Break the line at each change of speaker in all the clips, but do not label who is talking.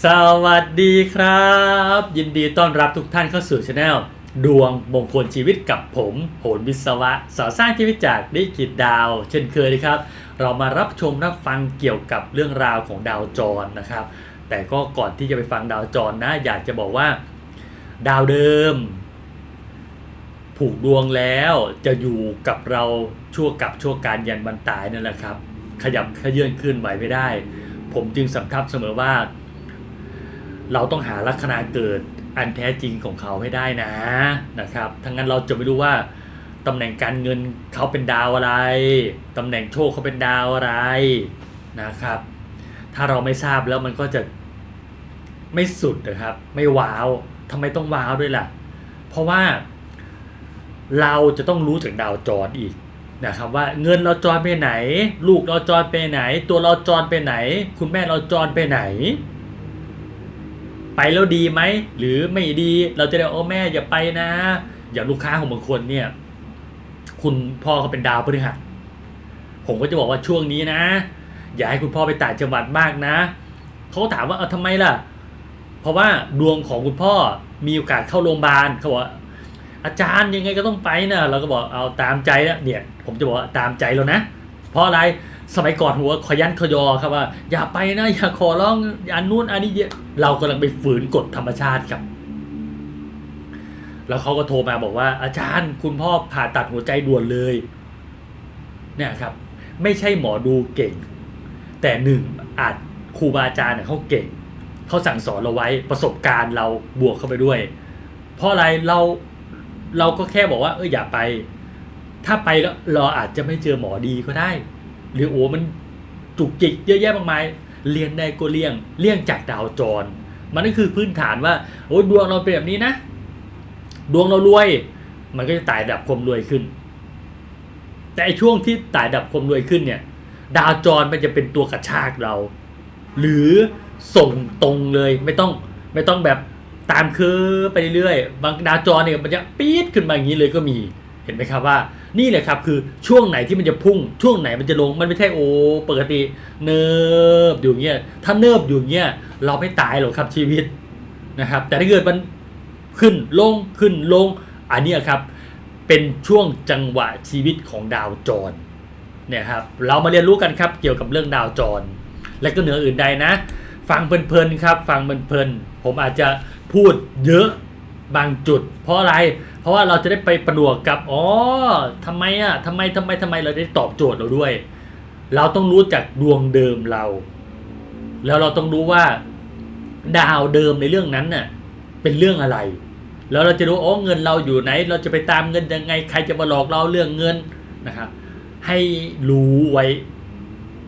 สวัสดีครับ ยินดีต้อนรับทุกท่านเข้าสู่ช anel ดวงมงคลชีวิตกับผมโหนวิศวะสอสร้างชีวิตจากดิจิตดาว เช่นเคยนะครับ เรามารับชมรับฟังเกี่ยวกับเรื่องราวของดาวจรนะครับ แต่ก็ก่อนที่จะไปฟังดาวจรนะ อยากจะบอกว่า ดาวเดิม ผูกดวงแล้วจะอยู่กับเราชั่วกับชั่วการยันบรรตายนั่นแหละครับ ขยับขยื่นขึ้นไหวไม่ได้ ผมจึงสำทับเสมอว่า เราต้องหาลัคนาเกิดอันแท้จริงของเขาให้ได้นะนะครับทั้งนั้นเราจะไม่รู้ว่าตำแหน่งการเงินเขาเป็นดาวอะไรตำแหน่งโชคเขาเป็นดาวอะไรนะครับ ถ้าเราไม่ทราบแล้วมันก็จะไม่สุดนะครับ ไม่ว้าวทำไมต้องว้าวด้วยล่ะ เพราะว่าเราจะต้องรู้จากดาวจรอีกนะครับว่าเงินเราจรไปไหน ลูกเราจรไปไหน ตัวเราจรไปไหน คุณแม่เราจรไปไหน ไปแล้วดีไหมหรือไม่ดีเราจะได้โอ้แม่อย่าไปนะ อย่างลูกค้าของบางคนเนี่ย คุณพ่อเขาเป็นดาวพฤหัสผมก็จะบอกว่าช่วงนี้นะ อย่าให้คุณพ่อไปต่างจังหวัดมากนะเขาก็ถามว่าเอาทำไมล่ะ เพราะว่าดวงของคุณพ่อมีโอกาสเข้าโรงพยาบาลเขาบอกอาจารย์ยังไงก็ต้องไปนะเราก็บอกเอาตามใจแล้วเนี่ย ผมจะบอกว่าตามใจแล้วนะ เพราะอะไร สมัยก่อนหัวขยันขยอครับว่า อย่าไปนะอย่าขอร้องอันนู้นอันนี้เยอะเรากำลังไปฝืนกฎธรรมชาติครับ แล้วเขาก็โทรมาบอกว่า อาจารย์คุณพ่อผ่าตัดหัวใจด่วนเลย เนี่ยครับ ไม่ใช่หมอดูเก่ง แต่หนึ่งอาจครูบาอาจารย์เนี่ยเขาเก่งเขาสั่งสอนเราไว้ประสบการณ์เราบวกเข้าไปด้วย เพราะอะไรเราเราก็แค่บอกว่าเอออย่าไป ถ้าไปแล้วเราอาจจะไม่เจอหมอดีก็ได้ หรือโอ้มันจุกจิกเยอะแยะมากมาย เรียนได้ก็เลี่ยงเลี่ยงจากดาวจร มันก็คือพื้นฐานว่าโอ้ดวงเราเป็นแบบนี้นะ ดวงเรารวย มันก็จะไต่ดับความรวยขึ้น แต่ช่วงที่ไต่ดับความรวยขึ้นเนี่ย ดาวจรมันจะเป็นตัวกระชากเรา หรือส่งตรงเลยไม่ต้องไม่ต้องแบบตามคือไปเรื่อยๆบางดาวจรเนี่ยมันจะปี๊ดขึ้นมาอย่างนี้เลยก็มี เห็นไหมครับว่านี่แหละครับคือช่วงไหนที่มันจะพุ่งช่วงไหนมันจะลงมันไม่ใช่โอ้ปกติเนิบอยู่างเงี้ยถ้าเนิบอยู่างเงี้ยเราไม่ตายหรอกครับชีวิตนะครับ แต่ถ้าเกิดมันขึ้นลงขึ้นลงอันนี้ครับเป็นช่วงจังหวะชีวิตของดาวจรเนี่ยครับเรามาเรียนรู้กันครับเกี่ยวกับเรื่องดาวจร และก็เหนืออื่นใดนะ ฟังเพลินๆครับ ฟังเพลินๆผมอาจจะพูดเยอะ บางจุด เพราะอะไร เพราะว่าเราจะได้ไปประดวกกับอ๋อทำไมอะทำไมทำไมทำไมเราได้ตอบโจทย์เราด้วย เราต้องรู้จักดวงเดิมเรา แล้วเราต้องรู้ว่าดาวเดิมในเรื่องนั้นน่ะเป็นเรื่องอะไร แล้วเราจะรู้อ๋อเงินเราอยู่ไหน เราจะไปตามเงินยังไง ใครจะมาหลอกเราเรื่องเงินนะครับให้รู้ไว้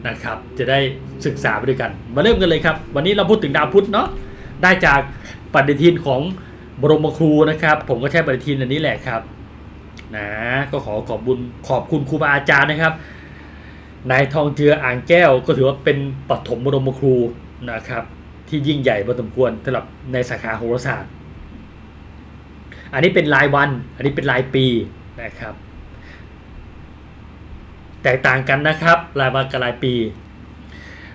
นะครับ จะได้ศึกษาไปด้วยกัน มาเริ่มกันเลยครับ วันนี้เราพูดถึงดาวพุธเนาะได้จากปฏิทินของ บรมครูนะครับ ผมก็ใช้ปฏิทินอันนี้แหละครับนะก็ขอขอบบุญขอบคุณครูบาอาจารย์นะครับนายทองเจืออ่างแก้วก็ถือว่าเป็นปฐมบรมครูนะครับ ที่ยิ่งใหญ่พอสมควรสำหรับในสาขาโหราศาสตร์ อันนี้เป็นรายวัน อันนี้เป็นรายปีนะครับ แตกต่างกันนะครับ รายวันกับรายปี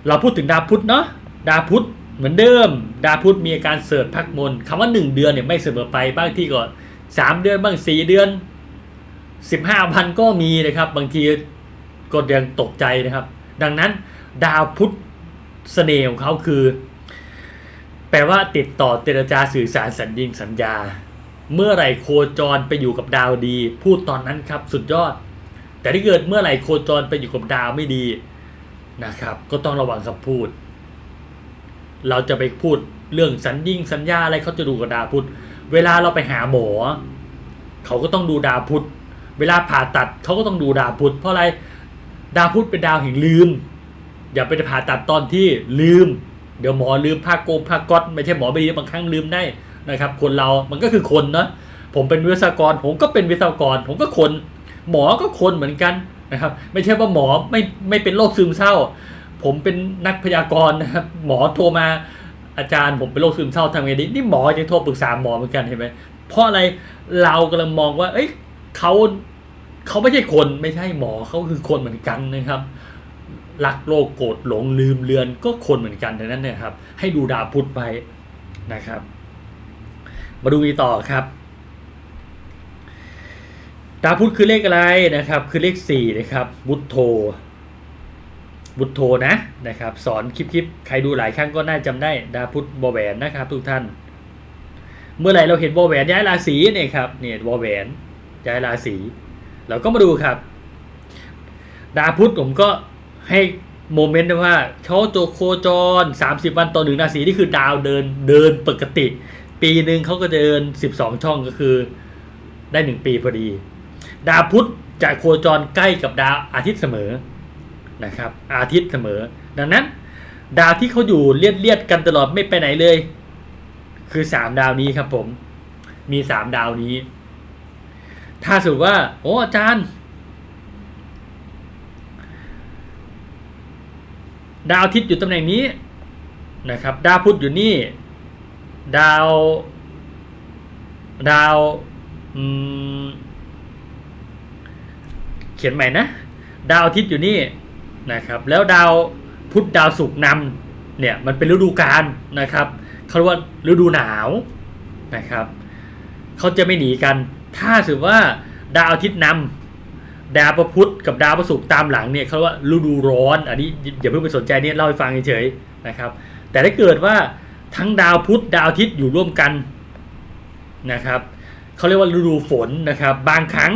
เราพูดถึงดาวพุธเนาะดาวพุธ เหมือนเดิมดาวพุธมีอาการเสริฐพักมนคำว่า 1 เดือนเนี่ยไม่เสมอไปบ้างที่ก็ 3 เดือนบ้าง 4 เดือน 15พันก็มีนะครับ บางทีก็ยังตกใจนะครับ ดังนั้นดาวพุธเสน่ห์ของเขาคือ แปลว่าติดต่อเจรจาสื่อสารสัญญิงสัญญา เมื่อไหร่โคจรไปอยู่กับดาวดี พูดตอนนั้นครับสุดยอด แต่ถ้าเกิดเมื่อไหร่โคจรไปอยู่กับดาวไม่ดีนะครับ ก็ต้องระวังคำพูด เราจะไปพูดเรื่องสัญญิงสัญญาอะไรเขาจะดูกับดาวพุธเวลาเราไปหาหมอ เขาก็ต้องดูดาวพุธเวลาผ่าตัดเขาก็ต้องดูดาวพุธเพราะอะไรดาวพุธเป็นดาวแห่งลืม อย่าไปผ่าตัดตอนที่ลืม เดี๋ยวหมอลืมผ้าโกงผ้าก๊อตไม่ใช่หมอไม่ดีบางครั้งลืมได้นะครับ คนเรามันก็คือคนเนาะผมเป็นวิศวกร ผมก็เป็นวิศวกร ผมก็คน หมอก็คนเหมือนกันนะครับ ไม่ใช่ว่าหมอไม่ไม่เป็นโรคซึมเศร้า ผมเป็นนักพยากรณ์นะครับหมอโทรมาอาจารย์ผมเป็นโรคซึมเศร้าทำไงดีนี่หมอยังโทรปรึกษาหมอเหมือนกันเห็นไหมเพราะอะไรเรากำลังมองว่า เอ้ยเขาเขาไม่ใช่คนไม่ใช่หมอเขาคือคนเหมือนกันนะครับรักโลกโกรธหลงลืมเลือนก็คนเหมือนกันดังนั้นนี่ยครับ ให้ดูดาวพุธไปนะครับ มาดูอีกต่อครับ ดาวพุธคือเลขอะไรนะครับ คือเลขสี่นะครับบุตโธ บุตโธนะนะครับ สอนคลิปๆใครดูหลายครั้งก็น่าจำได้ดาพุทธบอแหวนนะครับ ทุกท่าน เมื่อไหร่เราเห็นวอแหวนย้ายราศีเนี่ยครับเนี่ยวอแหวนย้ายราศีเราก็มาดูครับ ดาพุธผมก็ให้โมเมนต์ว่าเขาโจโคจร 30 วันต่อหนึ่งราศีนี่คือดาวเดินเดินปกติ ปีหนึ่งเขาก็เดิน 12 ช่องก็คือได้หนึ่งปีพอดี ดาวพุธจะโคจรใกล้กับดาวอาทิตย์เสมอ นะครับอาทิตย์เสมอ ดังนั้น ดาวที่เขาอยู่เลียดเลียดๆกันตลอดไม่ไปไหนเลย คือสามดาวนี้ครับผม มีสามดาวนี้ ถ้าสมมติว่า โอ้อาจารย์ ดาวอาทิตย์อยู่ตำแหน่งนี้นะครับ ดาวพุธอยู่นี่ ดาว ดาวเขียนใหม่นะ ดาวอาทิตย์อยู่นี่ นะครับแล้วดาวพุธดาวศุกร์นำเนี่ยมันเป็นฤดูกาลนะครับเขาเรียกว่าฤดูหนาวนะครับเขาจะไม่หนีกัน ถ้าถือว่าดาวอาทิตย์นำดาวประพุธกับดาวประศุกร์ตามหลังเนี่ยเขาเรียกว่าฤดูร้อน อันนี้อย่าเพิ่งไปสนใจเนี่ยเล่าให้ฟังเฉยๆนะครับแต่ถ้าเกิดว่าทั้งดาวพุธดาวอาทิตย์อยู่ร่วมกันนะครับเขาเรียกว่าฤดูฝนนะครับ บางครั้ง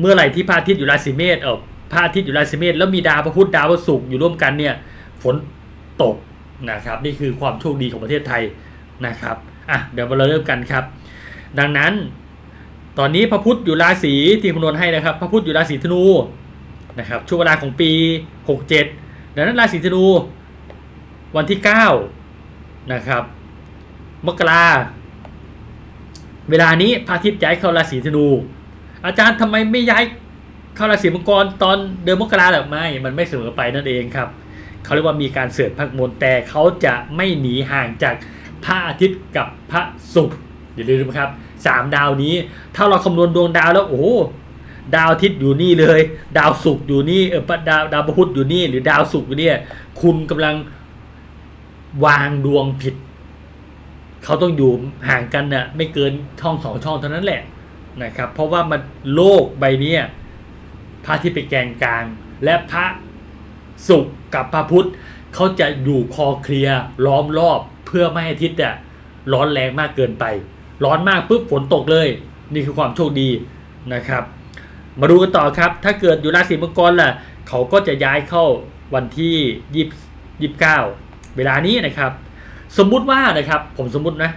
เมื่อไหร่ที่พระอาทิตย์อยู่ราศีเมษเออ พระอาทิตย์อยู่ราศีเมษแล้วมีดาวพระพุธดาวพระศุกร์อยู่ร่วมกันเนี่ยฝนตกนะครับ นี่คือความโชคดีของประเทศไทยนะครับอะเดี๋ยวเราเริ่มกันครับ ดังนั้น ตอนนี้พระพุธอยู่ราศีที่คำนวณให้นะครับ พระพุธอยู่ราศีธนูนะครับช่วงเวลาของปี 67 ดังนั้นราศีธนูวันที่ 9 นะครับ มกราเวลานี้พระอาทิตย์ย้ายเข้าราศีธนู อาจารย์ทำไมไม่ย้าย เข้าราศีมังกรตอนเดือนมกราหรือไม่ มันไม่เสมอไปนั่นเองครับ เขาเรียกว่ามีการเสื่อดพักมนแต่เขาจะไม่หนีห่างจากพระอาทิตย์กับพระศุกร์อย่าลืมนะครับสามดาวนี้ ถ้าเราคำนวณดวงดาวแล้วโอ้ดาวอาทิตย์อยู่นี่เลย ดาวศุกร์อยู่นี่เออดาวดาวพุธอยู่นี่ หรือดาวศุกร์อยู่เนี่ยคุณกำลังวางดวงผิด เขาต้องอยู่ห่างกันน่ะไม่เกินช่องสองช่องเท่านั้นแหละนะครับ เพราะว่ามันโลกใบนี้ พระทิตย์เป็นแกนกลาง และพระศุกร์กับพระพุธเขาจะอยู่คอเคลียร์ล้อมรอบเพื่อไม่ให้ทิตย์เนี่ยร้อนแรงมากเกินไป ร้อนมากปุ๊บฝนตกเลย นี่คือความโชคดีนะครับ มาดูกันต่อครับ ถ้าเกิดอยู่ราศีมังกรล่ะ เขาก็จะย้ายเข้าวันที่ยี่ยี่เก้าเวลานี้นะครับ สมมุติว่านะครับ ผมสมมุตินะ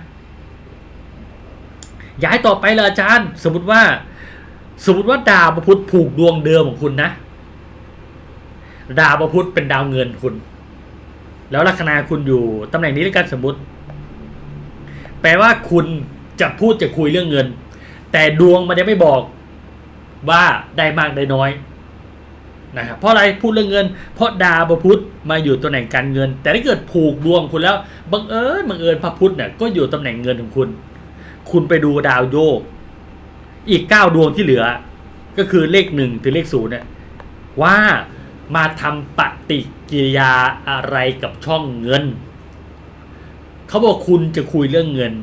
ย้ายต่อไปเลยอาจารย์ สมมติว่า สมมติว่าดาวประพุธผูกดวงเดิมของคุณนะ ดาวประพุธเป็นดาวเงินคุณ แล้วลัคนาคุณอยู่ตำแหน่งนี้แล้วกันสมมติ แปลว่าคุณจะพูดจะคุยเรื่องเงิน แต่ดวงมันจะไม่บอกว่าได้มากได้น้อยนะครับเพราะอะไรพูดเรื่องเงิน เพราะดาวพระพุธมาอยู่ตำแหน่งการเงิน แต่ถ้าเกิดผูกดวงคุณแล้วบังเอิญบังเอิญพระพุธเนี่ยก็อยู่ตำแหน่งเงินของคุณ คุณไปดูดาวโยก อีกเก้าดวงที่เหลือ ก็คือเลขหนึ่งถึงเลขศูนย์เนี่ยว่ามาทำปฏิกิริยาอะไรกับช่องเงิน เขาบอกคุณจะคุยเรื่องเงิน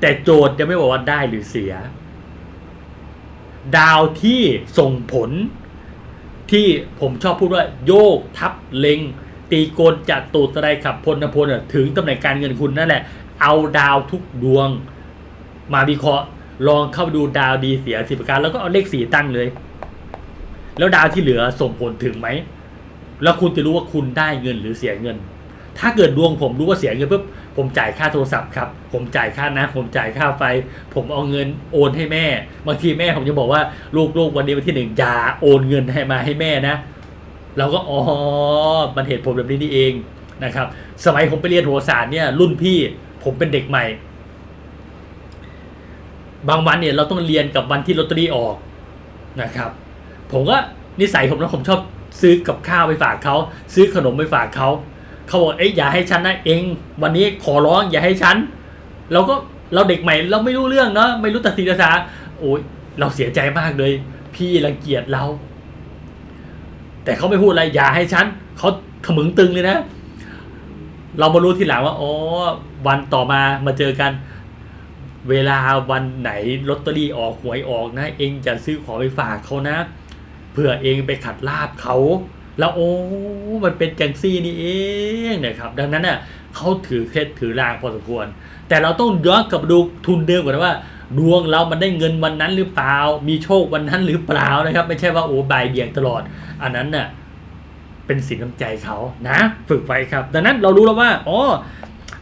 แต่โจทย์จะไม่บอกว่าได้หรือเสีย ดาวที่ส่งผล ที่ผมชอบพูดว่า โยกทับเล็ง ตีโกนจัดตูดตะไดขับพลนพลอะถึงตำแหน่งการเงินคุณนั่นแหละ เอาดาวทุกดวง มาวิเคราะห์ ลองเข้าไปดูดาวดีเสียสิบประการแล้วก็เอาเลขสี่ตั้งเลย แล้วดาวที่เหลือส่งผลถึงไหม แล้วคุณจะรู้ว่าคุณได้เงินหรือเสียเงิน ถ้าเกิดดวงผมรู้ว่าเสียเงินปุ๊บผมจ่ายค่าโทรศัพท์ครับ ผมจ่ายค่าน้ำผมจ่ายค่าไฟ ผมเอาเงินโอนให้แม่ บางทีแม่ผมจะบอกว่าลูกลูกวันนี้วันที่หนึ่งอย่าโอนเงินให้มาให้แม่นะ เราก็อ๋อมันเหตุผลแบบนี้นี่เองนะครับ สมัยผมไปเรียนโหราศาสตร์เนี่ยรุ่นพี่ผมเป็นเด็กใหม่ บางวันเนี่ยเราต้องเรียนกับวันที่ลอตเตอรี่ออกนะครับ ผมก็นิสัยผมนะผมชอบซื้อกับข้าวไปฝากเขาซื้อขนมไปฝากเขาเขาบอกเอ้ยอย่าให้ฉันนะเอง วันนี้ขอร้องอย่าให้ฉันเราก็เราเด็กใหม่เราไม่รู้เรื่องเนาะไม่รู้ตัดสินภาษาโอ้ยเราเสียใจมากเลย พี่รังเกียจเรา แต่เขาไม่พูดอะไรอย่าให้ฉันเขาขมึงตึงเลยนะ เรามารู้ทีหลังว่าอ๋อวันต่อมามาเจอกัน เวลาวันไหนลอตเตอรี่ออกหวยออกนะ เองจะซื้อของไปฝากเขานะเผื่อเองไปขัดลาบเขา แล้วโอ้มันเป็นจังซี่นี่เองนะครับ ดังนั้นน่ะเขาถือเคล็ดถือรางพอสมควร แต่เราต้องย้อนกลับมาดูทุนเดิมก่อนว่า ดวงเรามันได้เงินวันนั้นหรือเปล่า มีโชควันนั้นหรือเปล่านะครับ ไม่ใช่ว่าโอ้บายเบี่ยงตลอด อันนั้นน่ะเป็นสินน้ำใจเขานะ ฝึกไว้ครับ ดังนั้นเรารู้แล้วว่าอ๋อ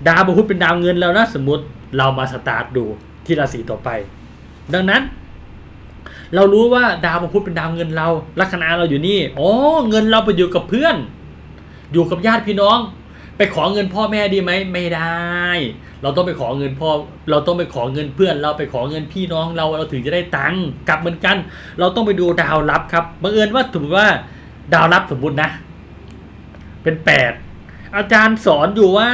ดาวพพุธเป็นดาวเงินแล้วนะสมมติ เรามาสตาร์ทดูที่ราศีต่อไป ดังนั้น เรารู้ว่าดาวพพุธเป็นดาวเงินเราลัคนาเราอยู่นี่อ๋อเงินเราไปอยู่กับเพื่อน อยู่กับญาติพี่น้อง ไปขอเงินพ่อแม่ดีไหมไม่ได้ เราต้องไปขอเงินพ่อเราต้องไปขอเงินเพื่อน เราไปขอเงินพี่น้องเราเราถึงจะได้ตังค์กลับเหมือนกัน เราต้องไปดูดาวรับครับบังเอิญว่าถือว่าดาวรับสมมตินะ เป็นแปดอาจารย์สอนอยู่ว่า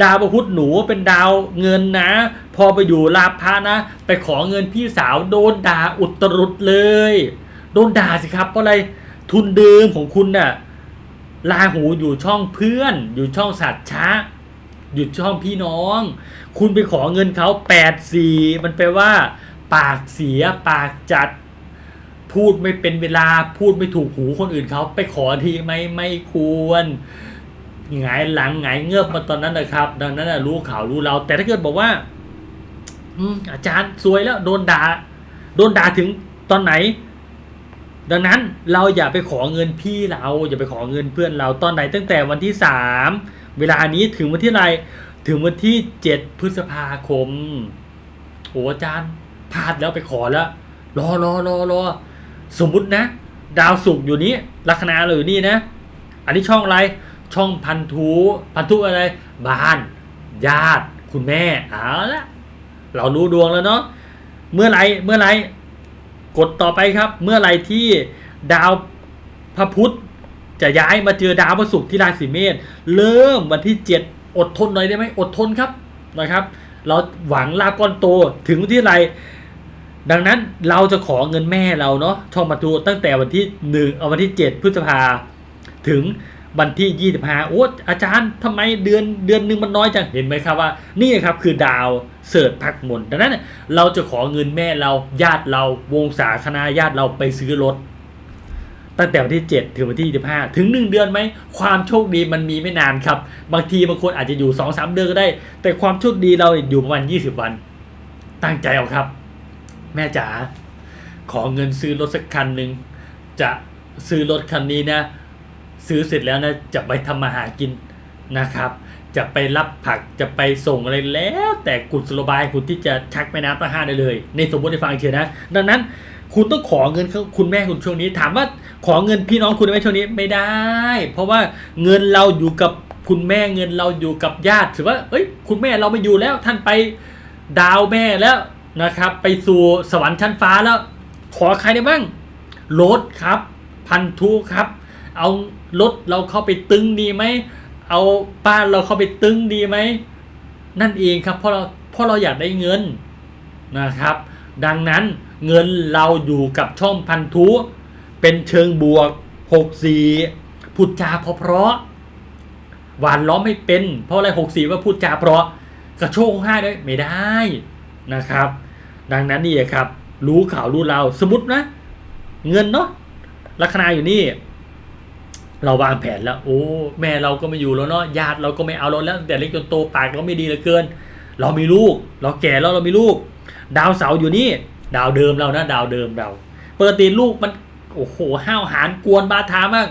ดาวประพุธหนูเป็นดาวเงินนะ พอไปอยู่ลาภะนะ ไปขอเงินพี่สาวโดนด่าอุตรุดเลย โดนด่าสิครับเพราะอะไรทุนเดิมของคุณน่ะลาหูอยู่ช่องเพื่อน อยู่ช่องสัตว์ช้าอยู่ช่องพี่น้อง คุณไปขอเงินเขาแปดสี่มันแปลว่า ปากเสียปากจัด พูดไม่เป็นเวลาพูดไม่ถูกหูคนอื่นเขาไปขอทีไหมไม่ควร หงายหลังหงายเงือบมาตอนนั้นนะครับ ดังนั้นนะรู้ข่าวรู้เรา แต่ถ้าเกิดบอกว่า อืมอาจารย์ซวยแล้ว โดนด่า โดนด่าถึงตอนไหน ดังนั้นเราอย่าไปขอเงินพี่เรา อย่าไปขอเงินเพื่อนเราตอนไหน ตั้งแต่วันที่สามเวลานี้ถึงวันที่ไรถึงวันที่เจ็ดพฤษภาคมโอ้อาจารย์พลาดแล้วไปขอแล้วรอรอรอรอสมมุตินะ ดาวศุกร์อยู่นี้ลัคนาเราอยู่นี่นะ อันนี้ช่องอะไร ช่องพันธุพันธุอะไร บ้าน ญาติ คุณแม่เอาละเรารู้ดวงแล้วเนาะเมื่อไรเมื่อไรกดต่อไปครับ เมื่อไรที่ดาวพระพุธจะย้ายมาเจอดาวพระศุกร์ที่ราศีเมษเริ่มวันที่ 7 อดทนหน่อยได้ไหมอดทนครับนะครับ เราหวังลาก้อนโตถึงวันที่ไร ดังนั้นเราจะขอเงินแม่เราเนาะช่องมาทูตั้งแต่วันที่หนึ่งเอาวันที่เจ็ดพฤษภาถึง วันที่ยี่สิบห้าโอ้อาจารย์ทำไมเดือนเดือนหนึ่งมันน้อยจัง เห็นไหมครับว่า นี่ครับคือดาวเสิร์ชพักมนดังนั้นเนี่ยเราจะขอเงินแม่เราญาติเราวงศาคณะญาติเราไปซื้อรถ ตั้งแต่วันที่ 7 ถึงวันที่ 25 ถึง 1 เดือนไหม ความโชคดีมันมีไม่นานครับ บางทีบางคนอาจจะอยู่ 2-3 เดือนก็ได้ แต่ความโชคดีเราอยู่ประมาณ 20 วัน ตั้งใจเอาครับ แม่จ๋าขอเงินซื้อรถสักคันหนึ่งจะซื้อรถคันนี้นะ ซื้อเสร็จแล้วนะจะไปทำมาหากินนะครับ จะไปรับผักจะไปส่งอะไรแล้วแต่กุศโลบายคุณที่จะชักแม่น้ำตาห้าได้เลย ในสมมติในฟังเชียนะ ดังนั้นคุณต้องขอเงินคุณแม่คุณช่วงนี้ ถามว่าขอเงินพี่น้องคุณได้ไหมช่วงนี้ไม่ได้ เพราะว่าเงินเราอยู่กับคุณแม่เงินเราอยู่กับญาติถือว่าเอ้ยคุณแม่เราไม่อยู่แล้วท่านไปดาวแม่แล้วนะครับ ไปสู่สวรรค์ชั้นฟ้าแล้ว ขอใครได้บ้างรถครับ พันธุครับ เอารถเราเข้าไปตึงดีไหมเอาบ้านเราเข้าไปตึงดีไหมนั่นเองครับเพราะเราเพราะเราอยากได้เงินนะครับ ดังนั้นเงินเราอยู่กับช่องพันธุ เป็นเชิงบวก64พูดจาเพราะเพราะหวานล้อมไม่เป็น เพราะอะไร64ว่าพูดจาเพราะกระโชกห้าด้วยไม่ได้นะครับ ดังนั้นนี่ครับ รู้ข่าวรู้เราสมมตินะ เงินเนาะลัคนาอยู่นี่ เราวางแผนแล้ว โอ้ แม่เราก็ไม่อยู่แล้วเนาะญาติเราก็ไม่เอาเราแล้ว แต่เล็กจนโตปากเราไม่ดีเหลือเกิน เรามีลูก เราแก่แล้วเรามีลูก ดาวเสาร์อยู่นี่ ดาวเดิมเรานะดาวเดิมเราเปกติลูกมันโอ้โหห้าวหาญกวนบาทามาก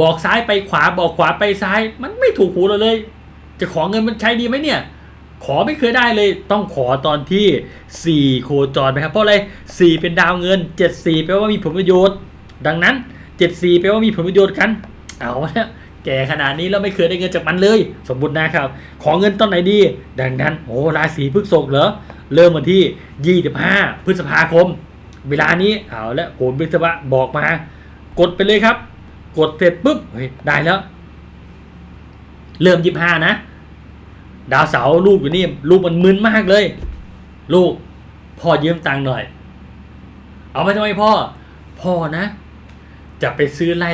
บอกซ้ายไปขวาบอกขวาไปซ้าย มันไม่ถูกหูเราเลย จะขอเงินมันใช้ดีไหมเนี่ย ขอไม่เคยได้เลย ต้องขอตอนที่4โคจรไปครับเพราะอะไร4เป็นดาวเงิน 74แปลว่ามีผลประโยชน์ ดังนั้น 74แปลว่ามีผลประโยชน์กัน เอาละแก่ขนาดนี้แล้วไม่เคยได้เงินจากมันเลย สมบูรณ์นะครับ ขอเงินตอนไหนดี ดังนั้นโอ้ราศีพฤษภเหรอ เริ่มวันที่ 25 พฤษภาคม เวลานี้เอาละโหนวิศวะบอกมา กดไปเลยครับ กดเสร็จปุ๊บเฮ้ยได้แล้ว เริ่ม 25 นะ ดาวเสาร์ลูกอยู่นี่ลูกมันมึนมากเลย ลูกพ่อยืมตังค์หน่อย เอาไปทำไมพ่อ พ่อนะ จะไปซื้อไร่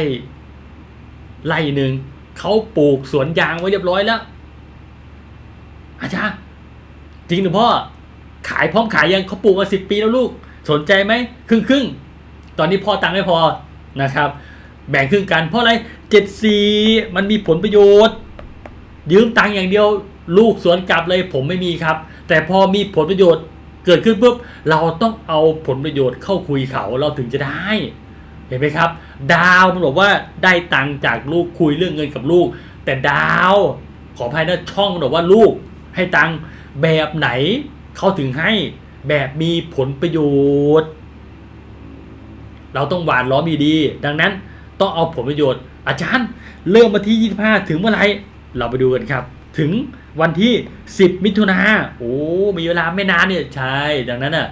ไร่หนึ่งเขาปลูกสวนยางไว้เรียบร้อยแล้ว อาจารย์จริงหรือพ่อ ขายพร้อมขายยังเขาปลูกมาสิบปีแล้วลูก สนใจไหมครึ่งครึ่งตอนนี้พ่อตังค์ไม่พอนะครับ แบ่งครึ่งกันเพราะอะไรเจ็ดสี่มันมีผลประโยชน์ ยืมตังค์อย่างเดียว ลูกสวนกลับเลยผมไม่มีครับ แต่พอมีผลประโยชน์เกิดขึ้นปุ๊บเราต้องเอาผลประโยชน์เข้าคุยเขาเราถึงจะได้ ห็นไหมครับ ดาวมันบอกว่าได้ตังค์จากลูกคุยเรื่องเงินกับลูก แต่ดาวขออภัยนะช่องมันบอกว่าลูกให้ตังค์แบบไหนเขาถึงให้แบบมีผลประโยชน์ เราต้องหวานล้อมดีๆดังนั้นต้องเอาผลประโยชน์ อาจารย์เริ่มมาที่ 25 ถึงเมื่อไหร่เราไปดูกันครับ ถึงวันที่ 10 มิถุนาโอ้มีเวลาไม่นานเนี่ยใช่ดังนั้นน่ะ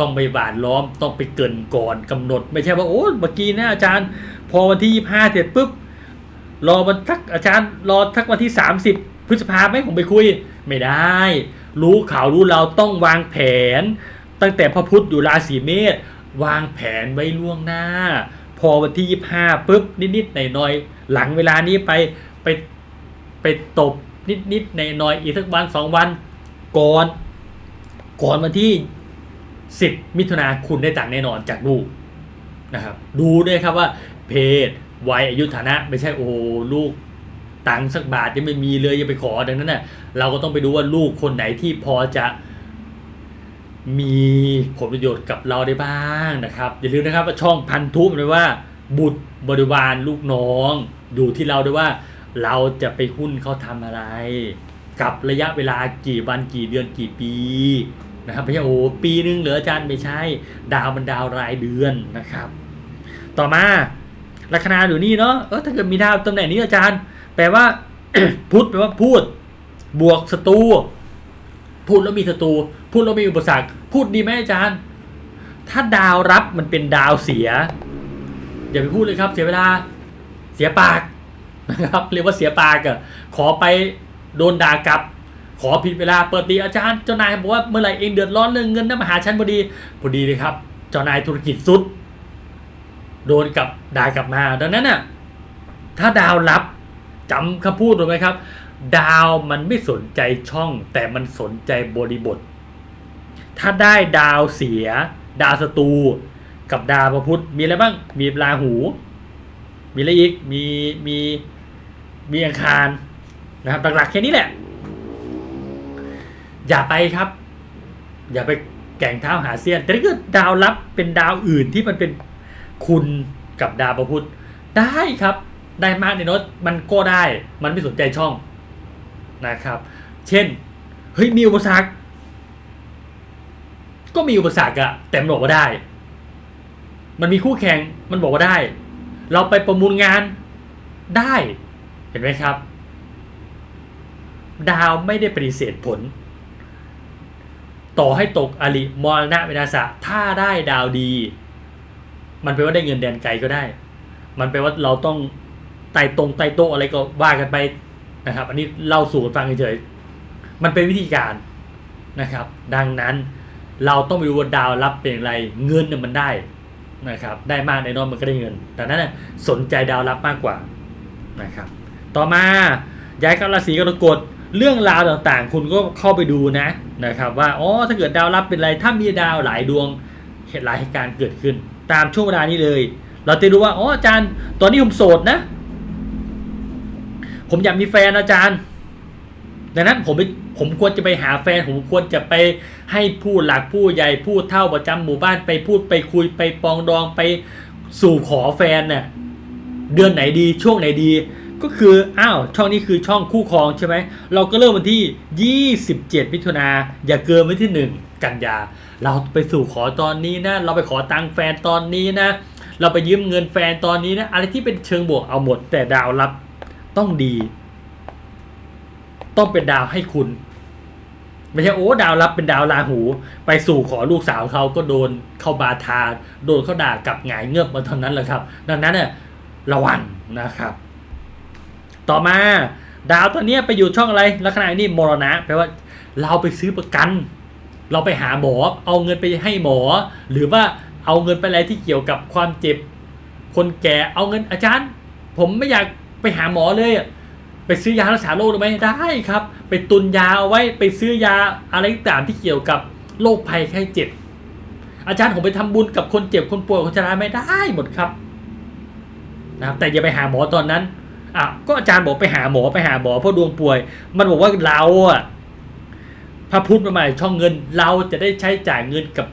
ต้องไปหวานล้อมต้องไปเกินก่อนกำหนด ไม่ใช่ว่าโอ้เมื่อกี้นะอาจารย์ พอวันที่25เสร็จปุ๊บรอมันทักอาจารย์รอทักวันที่30พฤษภาไหมผมไปคุย ไม่ได้ รู้ข่าวรู้เราต้องวางแผน ตั้งแต่พระพุธอยู่ราศีเมษวางแผนไว้ล่วงหน้า พอวันที่25ปุ๊บนิดๆหน่อยๆหลังเวลานี้ไปไปไปตบนิดๆหน่อยๆอีกสักวันสองวันก่อนก่อนวันที่ 10 มิถุนาคุณได้ตังค์แน่นอนจากลูกนะครับดูด้วยครับว่าเพศวัยอายุฐานะ ไม่ใช่โอ้ลูกตังค์สักบาทยังไม่มีเลยยังไปขอดังนั้นน่ะเราก็ต้องไปดูว่าลูกคนไหนที่พอจะมีผลประโยชน์กับเราได้บ้างนะครับ อย่าลืมนะครับว่าช่องพันธุหมายว่า บุตรบริวารลูกน้องดูที่เราด้วยว่าเราจะไปหุ้นเขาทำอะไร กับระยะเวลากี่วันกี่เดือนกี่ปี นะครับไม่ใช่โอ้ปีนึงเหลืออาจารย์ไม่ใช่ดาวมันดาวรายเดือนนะครับ ต่อมาลัคนาอยู่นี่เนาะเออถ้าเกิดมีดาวตำแหน่งนี้อาจารย์ แปลว่าพุทธแปลว่าพูด บวกศัตรูพูดแล้วมีศัตรูพูดแล้วมีอุปสรรค พูดดีไหมอาจารย์ ถ้าดาวรับมันเป็นดาวเสีย อย่าไปพูดเลยครับ เสียเวลาเสียปากนะครับเรียกว่าเสียปากอะขอไปโดนด่ากลับ ขอผิดเวลาเปิดดีอาจารย์เจ้านายบอกว่าเมื่อไหร่เองเดือดร้อนเรื่องเงินนะมาหาฉันพอดีพอดีเลยครับ เจ้านายธุรกิจสุด โดนกับด่ากลับมา ดังนั้นน่ะถ้าดาวรับจำคำพูดถูกไหมครับ ดาวมันไม่สนใจช่อง แต่มันสนใจบริบท ถ้าได้ดาวเสีย ดาวศัตรูกับดาวพระพุธมีอะไรบ้างมีราหู มีอะไรอีกมีมีมีอังคารนะครับหลักๆแค่นี้แหละ อย่าไปครับ อย่าไปแก่งเท้าหาเซียน แต่ถ้าเกิดดาวรับเป็นดาวอื่นที่มันเป็นคุณกับดาวประพุธได้ครับ ได้มากในน้ตมันก็ได้ มันไม่สนใจช่องนะครับ เช่น เฮ้ยมีอุปสรรค ก็มีอุปสรรคอะแต่มันบอกว่าได้ มันมีคู่แข่ง มันบอกว่าได้ เราไปประมูลงานได้ เห็นไหมครับ ดาวไม่ได้ปฏิเสธผล ต่อให้ตกอริมรณะเวนาสะถ้าได้ดาวดี มันแปลว่าได้เงินแดนไกลก็ได้ มันแปลว่าเราต้องไต่ตรงไต่โตอะไรก็ว่ากันไปนะครับ อันนี้เล่าสู่กันฟังเฉยๆมันเป็นวิธีการนะครับ ดังนั้นเราต้องไปดูว่าดาวรับเป็นอย่างไร เงินเนี่ยมันได้นะครับ ได้มากในน้อยมันก็ได้เงิน แต่นั้นนะสนใจดาวรับมากกว่านะครับ ต่อมาย้ายเข้าราศีกรกฎ เรื่องราวต่างๆ คุณก็เข้าไปดูนะนะครับว่าอ๋อถ้าเกิดดาวรับเป็นไรถ้ามีดาวหลายดวงเหตุหลายเหตุการณ์เกิดขึ้น ตามช่วงเวลานี้เลย เราจะดูว่าอ๋ออาจารย์ ตอนนี้ผมโสดนะ ผมอยากมีแฟนอาจารย์ดังนั้นผมไปผมควรจะไปหาแฟน ผมควรจะไปให้ผู้หลักผู้ใหญ่ผู้เท่าประจำหมู่บ้านไปพูดไปคุยไปปองดองไปสู่ขอแฟนเนี่ยเดือนไหนดีช่วงไหนดี ก็คืออ้าวช่องนี้คือช่องคู่ครองใช่ไหมเราก็เริ่มวันที่ 27 มิถุนาอย่าเกินวันที่ 1 กันยา เราไปสู่ขอตอนนี้นะ เราไปขอตังค์แฟนตอนนี้นะ เราไปยืมเงินแฟนตอนนี้นะ อะไรที่เป็นเชิงบวกเอาหมด แต่ดาวรับต้องดี ต้องเป็นดาวให้คุณ ไม่ใช่โอ้ดาวรับเป็นดาวราหู ไปสู่ขอลูกสาวเขาก็โดนเข้าบาทาโดนเขาด่ากลับหงายเงือบมาตอนนั้นแหละครับ ดังนั้นเนี่ยระวังนะครับ ต่อมาดาวตัวเนี้ยไปอยู่ช่องอะไร ลักษณะนี้มรณะแปลว่าเราไปซื้อประกัน เราไปหาหมอ เอาเงินไปให้หมอ หรือว่าเอาเงินไปอะไรที่เกี่ยวกับความเจ็บ คนแก่เอาเงินอาจารย์ ผมไม่อยากไปหาหมอเลยไปซื้อยารักษาโรคได้ไหมได้ครับ ไปตุนยาเอาไว้ไปซื้อยาอะไรต่างที่เกี่ยวกับโรคภัยไข้เจ็บ อาจารย์ผมไปทำบุญกับคนเจ็บคนป่วยคนชราไม่ได้หมดครับนะครับแต่อย่าไปหาหมอตอนนั้น อะก็อาจารย์บอกไปหาหมอไปหาหมอเพราะดวงป่วย มันบอกว่าเราอะพระพุทธมาใหม่ช่องเงินเราจะได้ใช้จ่ายเงินกับ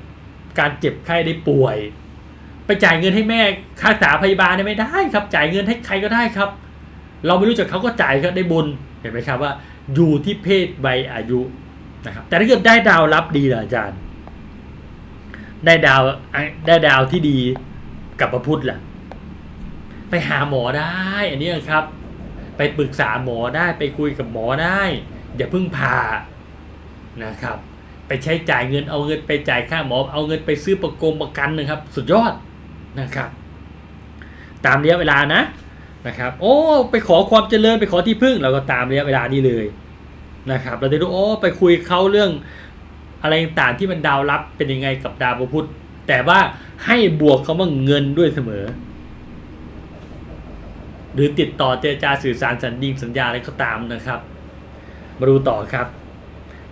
การเจ็บไข้ได้ป่วย ไปจ่ายเงินให้แม่ค่ารักษาพยาบาลเนี่ยไม่ได้ครับ จ่ายเงินให้ใครก็ได้ครับ เราไม่รู้จักเขาก็จ่ายก็ได้บุญเห็นไหมครับว่า อยู่ที่เพศใบอายุนะครับ แต่ถ้าเกิดได้ดาวรับดีล่ะอาจารย์ ได้ดาวได้ดาวที่ดีกับพระพุทธล่ะ ไปหาหมอได้ อันนี้ครับ ไปปรึกษาหมอได้ไปคุยกับหมอได้ อย่าเพิ่งผ่านะครับ ไปใช้จ่ายเงินเอาเงินไปจ่ายค่าหมอ เอาเงินไปซื้อประกงประกันนะครับ สุดยอดนะครับ ตามระยะเวลานะนะครับ โอ้ไปขอความเจริญไปขอที่พึ่งเราก็ตามระยะเวลานี้เลยนะครับ เราจะดูโอ้ไปคุยเขาเรื่องอะไรต่างที่มันดาวรับเป็นยังไงกับดาวพระพุธแต่ว่าให้บวกคาว่าเงินด้วยเสมอ หรือติดต่อเจรจาสื่อสารสัญญิงสัญญาอะไรก็ตามนะครับ มาดูต่อครับ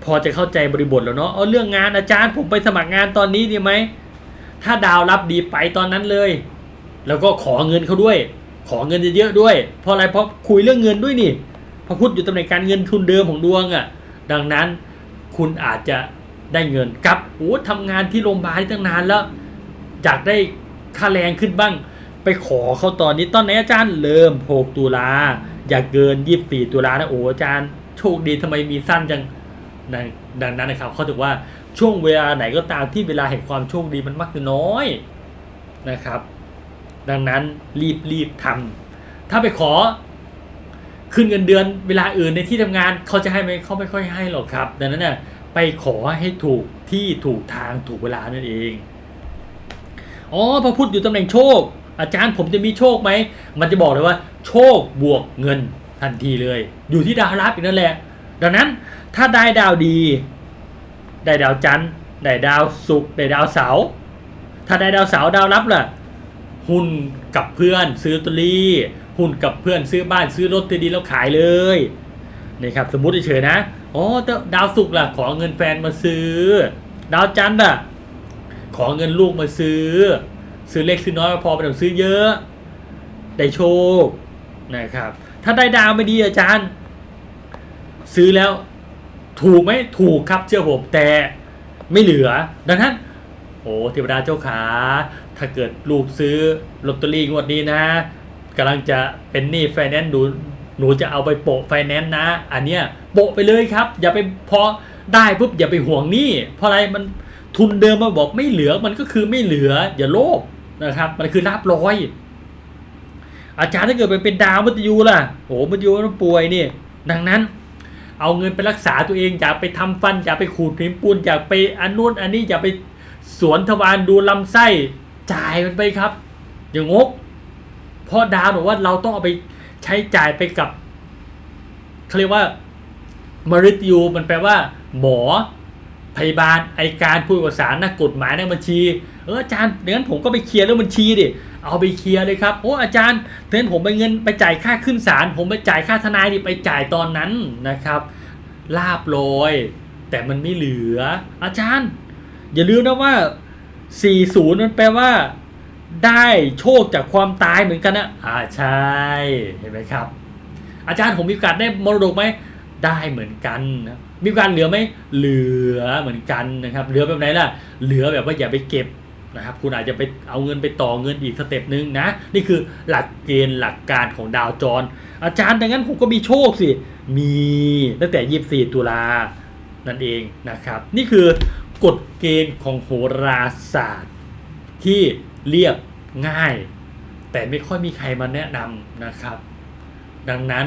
พอจะเข้าใจบริบทแล้วเนาะเอาเรื่องงานอาจารย์ผมไปสมัครงานตอนนี้ดีไหมถ้าดาวรับดีไปตอนนั้นเลย แล้วก็ขอเงินเขาด้วย ขอเงินเยอะๆด้วย เพราะอะไรเพราะคุยเรื่องเงินด้วยนี่พระพุธอยู่ตำแหน่งการเงินทุนเดิมของดวงอะ่ะ ดังนั้นคุณอาจจะได้เงินกับโอ้ทำงานที่โรงพยาบาลตั้งนานแล้วอยากได้ค่าแรงขึ้นบ้าง ไปขอเขาตอนนี้ตอนไหนอาจารย์เริ่ม 6 ตุลาอย่าเกิน 24 ตุลานะโอ้อาจารย์โชคดีทำไมมีสั้นจังดังดังนั้นนะครับเขาถือว่าช่วงเวลาไหนก็ตามที่เวลาแห่งความโชคดีมันมักจะน้อยนะครับ ดังนั้นรีบรีบทำถ้าไปขอขึ้นเงินเดือนเวลาอื่นในที่ทำงานเขาจะให้ไหมเขาไม่ค่อยให้หรอกครับ ดังนั้นเนี่ยไปขอให้ถูกที่ถูกทางถูกเวลานั่นเองอ๋อพระพุทธอยู่ตำแหน่งโชค อาจารย์ผมจะมีโชคไหม มันจะบอกเลยว่า โชคบวกเงินทันทีเลย อยู่ที่ดาวรับอีกนั่นแหละ ดังนั้นถ้าได้ดาวดี ได้ดาวจันทร์ได้ดาวศุกร์ได้ดาวเสาร์ถ้าได้ดาวเสาร์ดาวรับล่ะหุ้นกับเพื่อนซื้อตเตอรี่หุ้นกับเพื่อนซื้อบ้านซื้อรถที่ดีแล้วขายเลยนี่ครับสมมติเฉยๆนะอ๋อดาวศุกร์ล่ะขอเงินแฟนมาซื้อ ดาวจันทร์อะขอเงินลูกมาซื้อ ซื้อเล็กซื้อน้อยพอไปต้องซื้อเยอะได้โชคนะครับ ถ้าได้ดาวไม่ดีอาจารย์ ซื้อแล้ว ถูกไหมถูกครับเชื่อผมแต่ไม่เหลือ ดังนั้น โอ้เทวดาเจ้าขา ถ้าเกิดลูกซื้อลอตเตอรี่งวดนี้นะกำลังจะเป็นหนี้ไฟแนนซ์หนูหนูจะเอาไปโปะไฟแนนซ์นะ อันเนี้ยโปะไปเลยครับ อย่าไปพอได้ปุ๊บอย่าไปห่วงหนี้เพราะอะไรมันทุนเดิมมาบอกไม่เหลือมันก็คือไม่เหลือ อย่าโลภ นะครับ มันคือลาบร้อย อาจารย์ถ้าเกิดไปเป็นดาวมัตยูล่ะโอ้มัตยูมันป่วยนี่ดังนั้น เอาเงินไปรักษาตัวเองอย่าไปทำฟันอย่าไปขูดหินปูนอย่าไปอันนู้นอันนี้อย่าไปสวนทวารดูลำไส้จ่ายมันไปครับ อย่างงก เพราะดาวบอกว่าเราต้องเอาไปใช้จ่ายไปกับเขาเรียกว่ามริตยูมันแปลว่า หมอพยาบาลไอการผู้ประสานนักกฎหมายนักบัญชี เอออาจารย์เดี๋ยวนั้นผมก็ไปเคลียร์เรื่องบัญชีดิเอาไปเคลียร์เลยครับโอ้อาจารย์เดี๋ยวนั้นผมไปเงินไปจ่ายค่าขึ้นศาลผมไปจ่ายค่าทนายดิไปจ่ายตอนนั้นนะครับลาบลอยแต่มันไม่เหลือ อาจารย์ อย่าลืมนะว่า 40 มันแปลว่า ได้โชคจากความตายเหมือนกันนะอ่าใช่เห็นไหมครับ อาจารย์ผมมีโอกาสได้มรดกไหมได้เหมือนกันนะมีโอกาสเหลือไหมเหลือเหมือนกันนะครับ เหลือแบบไหนล่ะ เหลือแบบว่าอย่าไปเก็บ นะครับคุณอาจจะไปเอาเงินไปต่อเงินอีกสเต็ปหนึ่งนะ นี่คือหลักเกณฑ์หลักการของดาวจร อาจารย์ดังนั้นผมก็มีโชคสิ มีตั้งแต่ 24 ตุลานั่นเองนะครับ นี่คือกฎเกณฑ์ของโหราศาสตร์ ที่เรียบง่าย แต่ไม่ค่อยมีใครมาแนะนำนะครับ ดังนั้น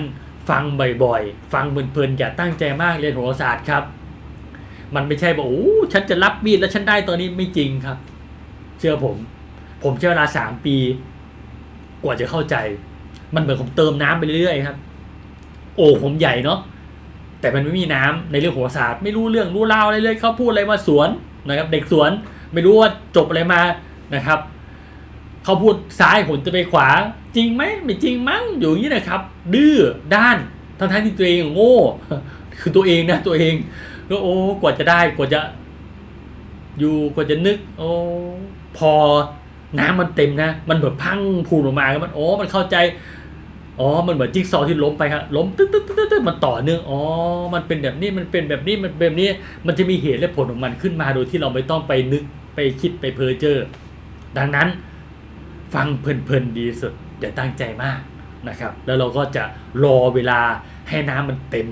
ฟังบ่อยๆ ฟังเพลินๆ อย่าตั้งใจมากเรียนโหราศาสตร์ครับ มันไม่ใช่บอกโอ้ฉันจะรับมีดแล้วฉันได้ตอนนี้ไม่จริงครับ เชื่อผม ผมใช้เวลาสามปี กว่าจะเข้าใจ มันเหมือนผมเติมน้ำไปเรื่อยๆครับ โอ้ผมใหญ่เนาะแต่มันไม่มีน้ำในเรื่องโหราศาสตร์ไม่รู้เรื่องรู้ราวอะไรเลยเขาพูดอะไรมาสวนนะครับ เด็กสวนไม่รู้ว่าจบอะไรมานะครับเขาพูดซ้ายผมจะไปขวา จริงไหมไม่จริงมั้งอยู่อย่างนี้นะครับ ดื้อด้านทั้งทั้งที่ตัวเองโง่ คือตัวเองนะตัวเองก็โอ้กว่าจะได้กว่าจะ อยู่กว่าจะนึก โอ้ พอน้ำมันเต็มนะ มันแบบพังพูนออกมาแล้วมันโอ้มันเข้าใจ อ๋อ มันเหมือนจิ๊กซอว์ที่ล้มไปครับล้มตึ๊ดตึ๊ดตึ๊ดตึ๊ดมันต่อเนื่อง อ๋อ มันเป็นแบบนี้ มันเป็นแบบนี้ มันเป็นแบบนี้ มันจะมีเหตุและผลของมันขึ้นมาโดยที่เราไม่ต้องไปนึก ไปคิด ไปเพ้อเจ้อ ดังนั้นฟังเพลินๆดีสุด อย่าตั้งใจมากนะครับ แล้วเราก็จะรอเวลาให้น้ำมันเต็ม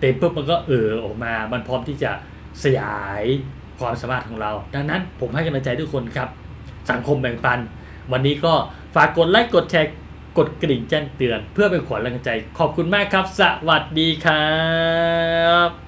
เต็มปุ๊บมันก็เออออกมา มันพร้อมที่จะสยาย ความสามารถของเรา ดังนั้นผมให้กำลังใจทุกคนครับ สังคมแบ่งปัน วันนี้ก็ฝากกดไลค์กดแชร์กดกระดิ่งแจ้งเตือน เพื่อเป็นขวัญแรงใจ ขอบคุณมากครับ สวัสดีครับ